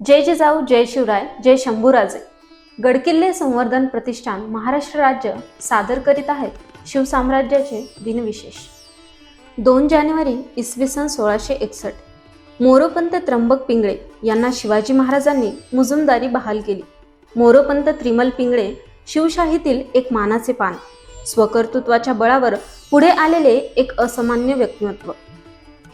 जय जिजाऊ जय शिवराय जय शंभूराजे. गडकिल्ले संवर्धन प्रतिष्ठान महाराष्ट्र राज्य सादर करीत आहेत शिवसाम्राज्याचे दिनविशेष. दोन जानेवारी इसवी सन सोळाशे एकसष्ट मोरोपंत त्र्यंबक पिंगळे यांना शिवाजी महाराजांनी मुजुमदारी बहाल केली. मोरोपंत त्रिमल पिंगळे शिवशाहीतील एक मानाचे पान स्वकर्तृत्वाच्या बळावर पुढे आलेले एक असामान्य व्यक्तिमत्व.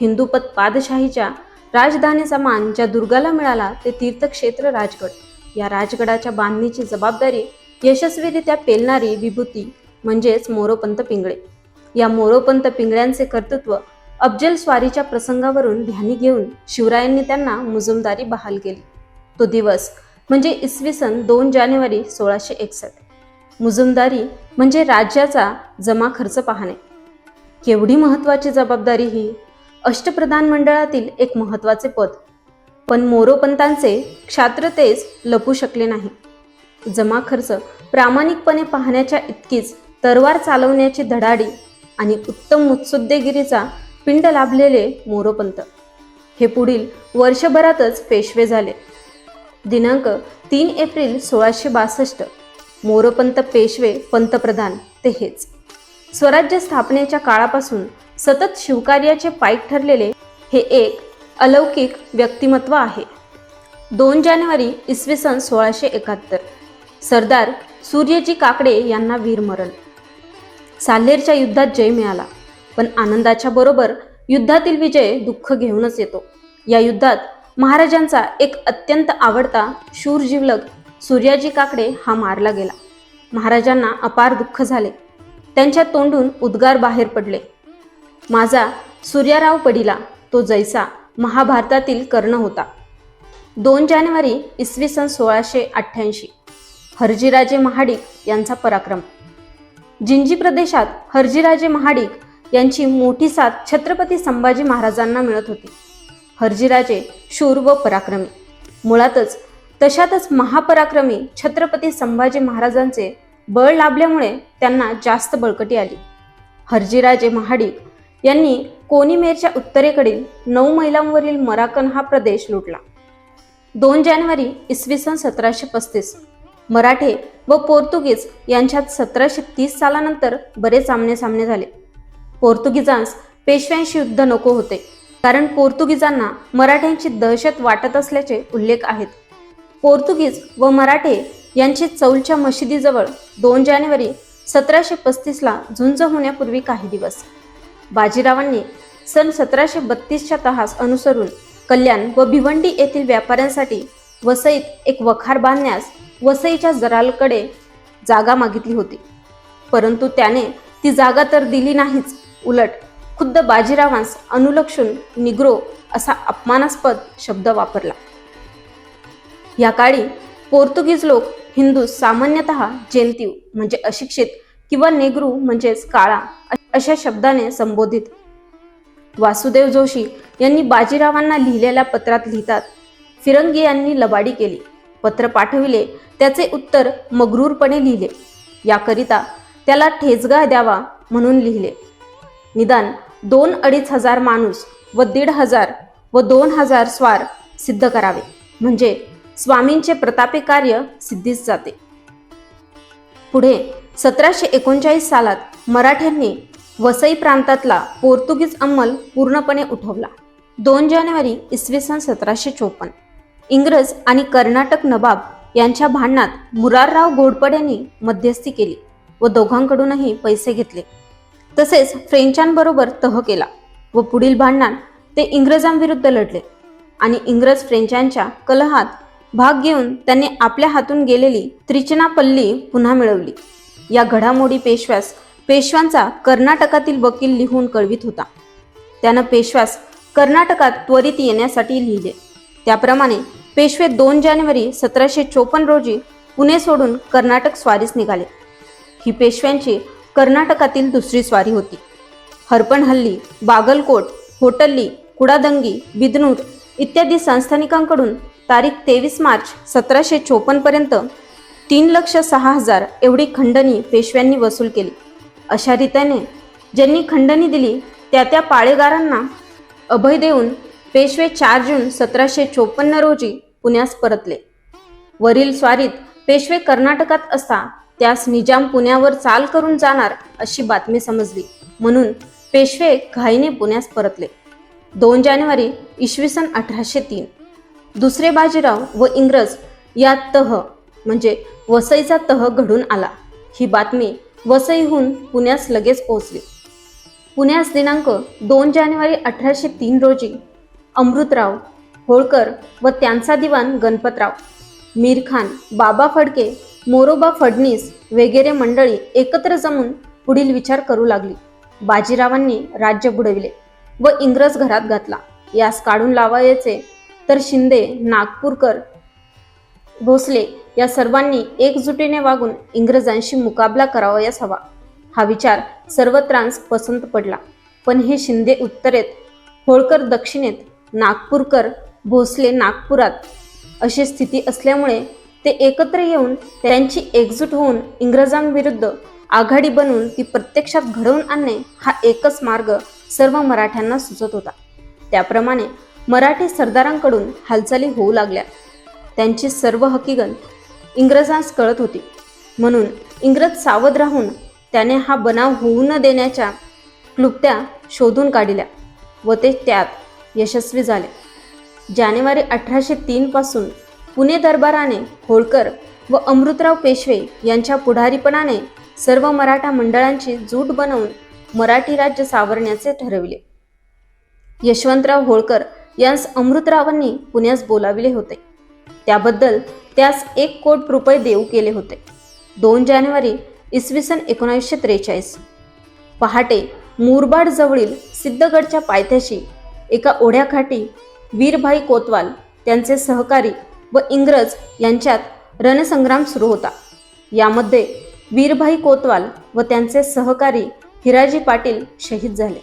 हिंदूपत पादशाहीच्या राजधानीचा मान ज्या दुर्गाला मिळाला ते तीर्थक्षेत्र राजगड. या राजगडाच्या बांधणीची जबाबदारी यशस्वीरित्या पेलणारी विभूती म्हणजेच मोरोपंत पिंगळे. या मोरोपंत पिंगळ्यांचे कर्तृत्व अफजल स्वारीच्या प्रसंगावरून ध्यानी घेऊन शिवरायांनी त्यांना मुजुमदारी बहाल केली. तो दिवस म्हणजे इसवी सन दोन जानेवारी सोळाशे एकसष्ट. मुजुमदारी म्हणजे राज्याचा जमा खर्च पाहणे. केवढी महत्त्वाची जबाबदारी ही? अष्टप्रधान मंडळातील एक महत्त्वाचे पद. पण मोरोपंतांचे क्षात्रतेज लपू शकले नाही. जमा खर्च प्रामाणिकपणे पाहण्याच्या इतकीच तरवार चालवण्याची धडाडी आणि उत्तम मुत्सुद्देगिरीचा पिंड लाभलेले मोरोपंत. हे पुढील वर्षभरातच पेशवे झाले. दिनांक तीन एप्रिल सोळाशे बासष्ट मोरोपंत पेशवे पंतप्रधान ते हेच. स्वराज्य स्थापनेच्या काळापासून सतत शिवकार्याचे पाईक ठरलेले हे एक अलौकिक व्यक्तिमत्व आहे. दोन जानेवारी इसवी सन सोळाशे एकाहत्तर सरदार सूर्यजी काकडे यांना वीरमरण. साल्हेरच्या युद्धात जय मिळाला पण आनंदाच्या बरोबर युद्धातील विजय दुःख घेऊनच येतो. या युद्धात महाराजांचा एक अत्यंत आवडता शूर जिवलग सूर्याजी काकडे हा मारला गेला. महाराजांना अपार दुःख झाले. त्यांच्या तोंडून उद्गार बाहेर पडले. माझा सूर्याराव पडिला तो जैसा महाभारतातील कर्ण होता. दोन जानेवारी इसवी सन सोळाशे अठ्ठ्याऐंशी हरजीराजे महाडिक यांचा पराक्रम. जिंजी प्रदेशात हरजीराजे महाडिक यांची मोठी साथ छत्रपती संभाजी महाराजांना मिळत होती. हरजीराजे शूर व पराक्रमी. मुळातच तशातच महापराक्रमी छत्रपती संभाजी महाराजांचे बळ लाभल्यामुळे त्यांना जास्त बळकटी आली. हरजीराजे महाडिक यांनी कोनीमेरच्या उत्तरेकडील नऊ मैलांवरील मराकन हा प्रदेश लुटला. दोन जानेवारी इसवी सन सतराशे पस्तीस. मराठे व पोर्तुगीज यांच्यात सतराशे तीस सालानंतर बरेच आमने सामने झाले. पोर्तुगीजांस पेशव्यांशी युद्ध नको होते कारण पोर्तुगीजांना मराठ्यांची दहशत वाटत असल्याचे उल्लेख आहेत. पोर्तुगीज व मराठे यांची चौलच्या मशिदीजवळ दोन जानेवारी सतराशे पस्तीसला झुंज होण्यापूर्वी काही दिवस बाजीरावांनी सन सतराशे बत्तीसच्या तहास अनुसरून कल्याण व भिवंडी येथील व्यापाऱ्यांसाठी वसईत एक वखार बांधण्यास वसईच्या जरालकडे जागा मागितली होती. परंतु त्याने ती जागा तर दिली नाहीच. उलट खुद्द बाजीरावांस अनुलक्षून निग्रो असा अपमानास्पद शब्द वापरला. या काळी पोर्तुगीज लोक हिंदू सामान्यतः जेंतीव म्हणजे अशिक्षित किंवा नेग्रू म्हणजेच काळा अशा शब्दाने संबोधित. वासुदेव जोशी यांनी बाजीरावांना लिहिलेल्या पत्रात लिहितात फिरंगी यांनी लबाडी केली. पत्र पाठविले त्याचे उत्तर मगरूरपणे लिहिले. याकरिता त्याला ठेचगा द्यावा म्हणून लिहिले. निदान दोन अडीच हजार माणूस व दीड हजार व दोन हजार स्वार सिद्ध करावे. म्हणजे स्वामींचे प्रतापी कार्य सिद्धीस जाते. पुढे सतराशे एकोणचाळीस सालात मराठ्यांनी वसई प्रांतातला पोर्तुगीज अंमल पूर्णपणे उठवला. दोन जानेवारी इसवी सन सतराशे चोपन्न. इंग्रज आणि कर्नाटक नवाब यांच्या भांडणात मुरारराव घोडपड यांनी मध्यस्थी केली व दोघांकडूनही पैसे घेतले. तसेच फ्रेंचांबरोबर तह केला व पुढील भांडणात ते इंग्रजांविरुद्ध लढले आणि इंग्रज फ्रेंचांच्या कलहात भाग घेऊन त्यांनी आपल्या हातून गेलेली त्रिचनापल्ली पुन्हा मिळवली. या घडामोडी पेशव्यास पेशव्यांचा कर्नाटकातील वकील लिहून कळवित होता. त्यानं पेशव्यास कर्नाटकात त्वरित येण्यासाठी लिहिले. त्याप्रमाणे पेशवे दोन जानेवारी सतराशे चोपन्न रोजी पुणे सोडून कर्नाटक स्वारीस निघाले. ही पेशव्यांची कर्नाटकातील दुसरी स्वारी होती. हरपणहल्ली बागलकोट होटल्ली कुडादंगी बिदनूर इत्यादी संस्थानिकांकडून तारीख तेवीस मार्च सतराशे चोपन्नपर्यंत तीन लक्ष सहा हजार एवढी खंडणी पेशव्यांनी वसूल केली. अशा रीतीने ज्यांनी खंडणी दिली त्या त्या पाळेगारांना अभय देऊन पेशवे चार जून सतराशे चोपन्न रोजी पुण्यास परतले. वरील स्वारीत पेशवे कर्नाटकात असता त्यास निजाम पुण्यावर चाल करून जाणार अशी बातमी समजली. म्हणून पेशवे घाईने पुण्यास परतले. दोन जानेवारी इसवी सन अठराशे तीन. दुसरे बाजीराव व इंग्रज या तह म्हणजे वसईचा तह घडून आला. ही बातमी वसईहून पुण्यास लगेच पोहोचले. पुण्यास दिनांक दोन जानेवारी अठराशे तीन रोजी अमृतराव होळकर व त्यांचा दिवाण गणपतराव मीर खान बाबा फडके मोरोबा फडणीस वगैरे मंडळी एकत्र जमून पुढील विचार करू लागली. बाजीरावांनी राज्य बुडविले व इंग्रज घरात घातला. यास काढून लावायचे तर शिंदे नागपूरकर भोसले या सर्वांनी एकजुटीने वागून इंग्रजांशी मुकाबला करावयास हवा. हा विचार सर्वत्रांस पसंत पडला. पण हे शिंदे उत्तरेत होळकर दक्षिणेत नागपूरकर भोसले नागपुरात अशी स्थिती असल्यामुळे ते एकत्र येऊन त्यांची एकजूट होऊन इंग्रजांविरुद्ध आघाडी बनवून ती प्रत्यक्षात घडवून आणणे हा एकच मार्ग सर्व मराठ्यांना सुचत होता. त्याप्रमाणे मराठी सरदारांकडून हालचाली होऊ लागल्या. त्यांची सर्व हकीकत इंग्रजांस कळत होती. म्हणून इंग्रज सावध राहून त्याने हा बनाव होऊ न देण्याच्या क्लुप्त्या शोधून काढल्या व ते त्यात यशस्वी झाले. जानेवारी अठराशे तीनपासून पुणे दरबाराने होळकर व अमृतराव पेशवे यांच्या पुढारीपणाने सर्व मराठा मंडळांची जूट बनवून मराठी राज्य सावरण्याचे ठरविले. यशवंतराव होळकर यांस अमृतरावांनी पुण्यास बोलाविले होते. त्याबद्दल त्यास एक कोट रुपये देऊ केले होते. दोन जानेवारी इसवी सन एकोणीसशे त्रेचाळीस. पहाटे मुरबाड जवळील सिद्धगडच्या पायथ्याशी एका ओढ्याखाटी वीरभाई कोतवाल त्यांचे सहकारी व इंग्रज यांच्यात रणसंग्राम सुरू होता. यामध्ये वीरभाई कोतवाल व त्यांचे सहकारी हिराजी पाटील शहीद झाले.